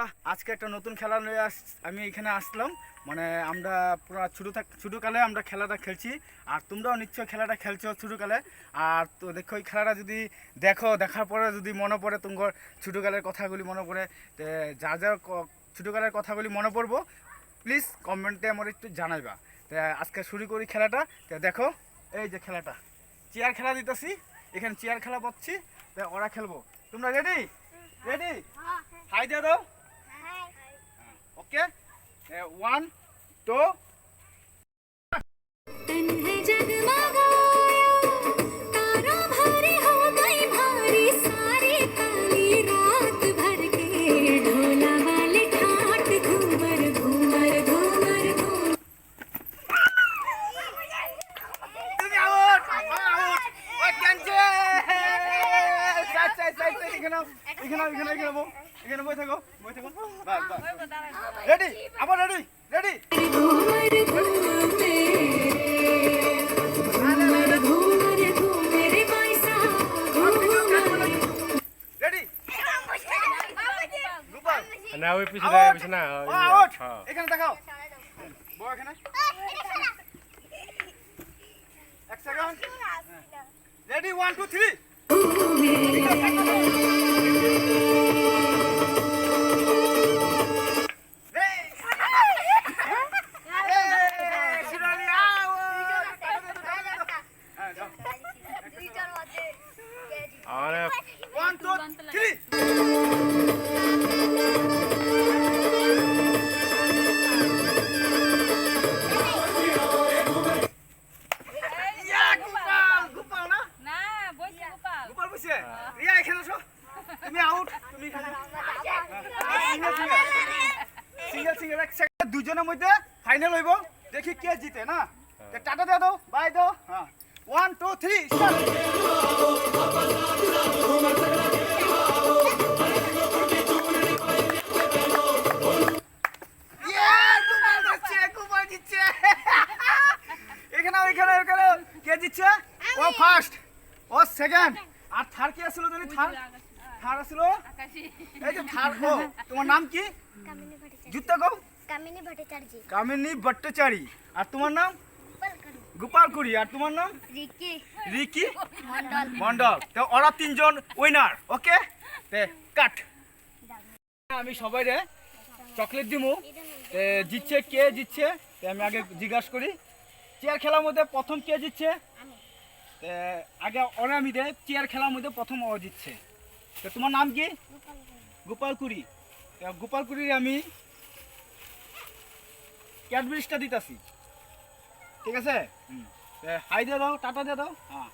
বন্ধুরা আজকে একটা নতুন খেলা নিয়ে আস আমি এখানে আসলাম। মানে আমরা পুরো ছোটো থাক ছোটোকালে আমরা খেলাটা খেলছি আর তোমরাও নিশ্চয় খেলাটা খেলছো ছোটোকালে। আর তো দেখো এই খেলাটা যদি দেখো দেখার পরে যদি মনে পড়ে তোমার ছোটোকালের কথাগুলি মনে পড়ে তে যা যা ছোটোকালের কথাগুলি মনে পড়ব প্লিজ কমেন্টে আমার একটু জানাইবা। তে আজকে শুরু করি খেলাটা তে দেখো এই যে খেলাটা। চেয়ার খেলা দিতেছি এখানে চেয়ার খেলা পাচ্ছি তে ওরা খেলব। তোমরা রেডি রেডি হাই দিয়ে দাও okay one two Ignore, ignore, ignore. এখানে বই থাকো বই থাকো বাস বাস রেডি আবার রেডি রেডি না ওই পিছনে পিছনে এখানে দেখাও বড় এখানে এক second ready one two three single single. Single এক সেকেন্ড দুজনের মধ্যে ফাইনাল হইব। দেখি কে জিতে না? তে টাটা দিয়ে দাও বাই দাও। হ্যাঁ। ওয়ান টু থ্রি স্টার্ট এখানে এখানে এখানে। কে জিতছে ও ফার্স্ট ও সেকেন্ড আর থার্ড কে আসলো জানি? থার্ড থার্ড আসলো? এই যে থার্ড ও তোমার নাম কি? কামিনী ভট্টাচার্য। কামিনী ভট্টাচার্য। কামিনী ভট্টাচারী আর তোমার নাম? গোপালকুড়ি আর তোমার নাম? রিকি। রিকি? মন্ডল মন্ডল তো ওরা তিনজন উইনার ওকে তে কাট আমি সবাই রে চকলেট দিমু। জিতছে কে জিতছে? আমি আগে জিজ্ঞাসা করি। চেয়ার খেলার মধ্যে প্রথম কে জিতছে? আগে অনামি আমি দে চেয়ার খেলার মধ্যে প্রথম ও জিতছে। তো তোমার নাম কি? গোপালকুড়ি গোপালকুড়ির আমি ক্যাডবেরিজটা দিতাছি। ঠিক আছে? হাই দিয়ে দাও টাটা দিয়ে দাও। হ্যাঁ।